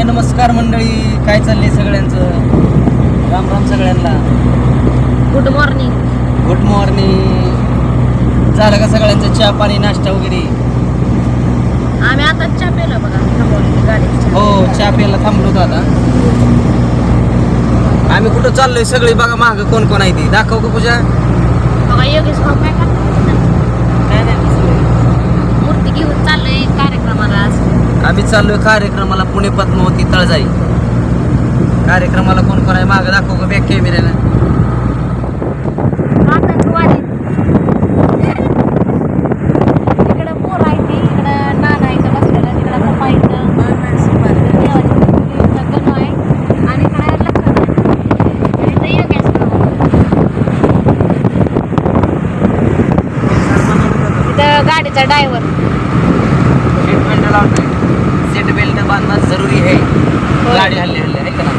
हाय नमस्कार मंडळी काय चाललंय सगळ्यांचं? राम राम सगळ्यांना. गुड मॉर्निंग गुड मॉर्निंग झालं का सगळ्यांचं चहा पाणी नाश्ता वगैरे? आम्ही आता चहा पेलो बघा हो चहा प्यायला थांबलो होतो आता. आम्ही कुठं चाललोय सगळी बघा माग कोण कोण आहे ती. दाखव का पूजा. बघा योगेश भाऊ काय नाही मूर्ती घेऊन चाललंय कार्यक्रमाला आज आम्ही चाललोय कार्यक्रमाला पुणे पद्मावती तळजाई. कार्यक्रमाला कोण कोण आहे? माग दाखव का बॅक इथं गाडीचा ड्रायव्हर सीट बेल्ट बांधणं जरुरी आहे. गाडी हल्ली हल्ली आहे का ना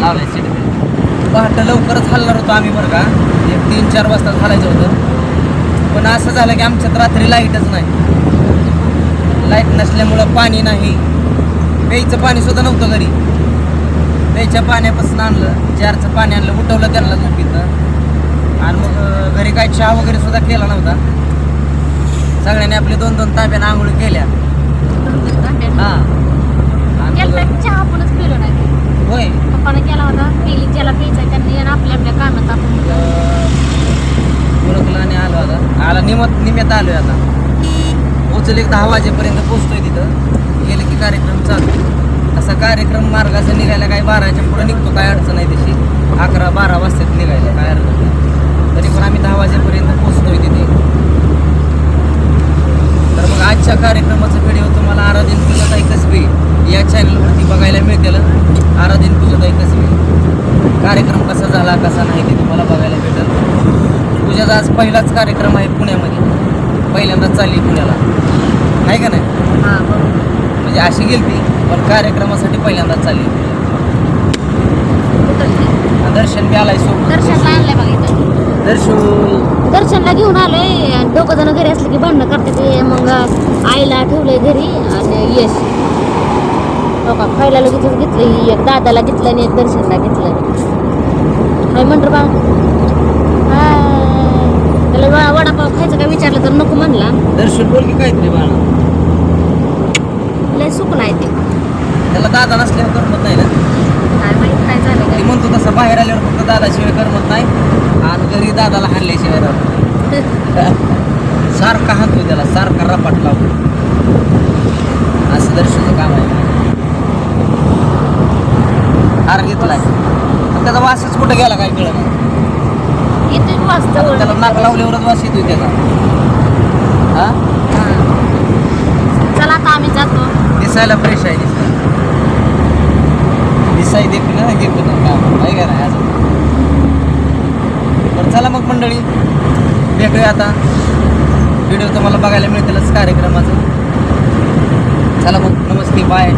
लावलंय सीट बेल्ट पहाटे लवकरच हलणार होतो आम्ही बरं का. एक तीन चार वाजता हलायचं होतं. पण असं झालं की आमच्यात रात्री लाईटच नाही. लाइट नसल्यामुळं पाणी नाही. प्यायचं पाणी सुद्धा नव्हतं घरी. प्यायच्या पाण्यापासून आणलं. जारचं पाणी आणलं उठवलं त्यांना झोपीतनं आणि मग घरी काही चहा वगैरे सुद्धा केला नव्हता. सगळ्यांनी आपले दोन दोन ताब्यानं आंघोळ केल्या. हां. चहा आपणच पिलो नाही. होय. पप्पाने केला होता पेली ज्याला प्यायचा त्यांनी आपल्या आपल्या कामात आपण ओळखला आणि आलो आता. आला निमत निम्यात आलोय आता. पोचले एक दहा वाजेपर्यंत पोचतोय तिथं. गेलं की कार्यक्रम चालू. असा कार्यक्रम मार्गाचा निघायला काय बाराच्या पुढे निघतो काय अडचण नाही तशी. अकरा बारा वाजतात निघायला काय अडचण नाही. तरी पण आम्ही दहा वाजेपर्यंत पोचतोय तिथे तर मग आजच्या कार्यक्रमाचा व्हिडिओ तुम्हाला आराधीन पूजाताई कसबे या चॅनलवरती बघायला मिळतील. आराधीन पूजाताई कसबे कार्यक्रम कसा झाला कसा नाही ते तुम्हाला बघायला भेटेल. पूजाचा आज पहिलाच कार्यक्रम आहे पुण्यामध्ये. पहिल्यांदाच चालली पुण्याला. आहे का नाही? हा म्हणजे अशी गेलती पण कार्यक्रमासाठी पहिल्यांदाच चालली? दर्शन बी आलाय सोबत. दर्शनला आणलंय बघा इथं. दर्शन. दर्शनला घेऊन आलोय. दोघं जण घरी असले की भांडणं करते ते. मग आईला ठेवलंय घरी आणि यश. हो का खायला लगेचच घेतलं एक दादाला घेतलं आणि एक दर्शनला घेतलं. हाय म्हणतो बा. हाय. त्याला वडा वडापाव खायचं काय विचारलं तर नको म्हणला. दर्शन बोल की काहीतरी बाळा. लय सुकलाय ते. त्याला दादा नसल्यावर करमत नाही ना. काय माहीत काय झालं म्हणतो तसं बाहेर आल्यावर फक्त दादाशिवाय करमत नाही. आणि घरी दादाला हाणल्याशिवाय राहत सारखा हाणतो त्याला सारखा रपाट लावतो असं दर्शनचं काम आहे हार घेतलाय. पण त्याचा वासच कुठं गेला काय कळलं नाही. इथे वाजता त्याला नाक लावल्यावरच वास येतोय त्याचा. हा? चला आता आम्ही जातो. दिसायला फ्रेश आहे दिसतं दिसाई देखील ना देखील काम आहे का? नाही असं बरं चला मग मंडळी. भेटूया आता. व्हिडिओ तुम्हाला बघायला मिळतीलच कार्यक्रमाचं. चला मग नमस्ते बाय.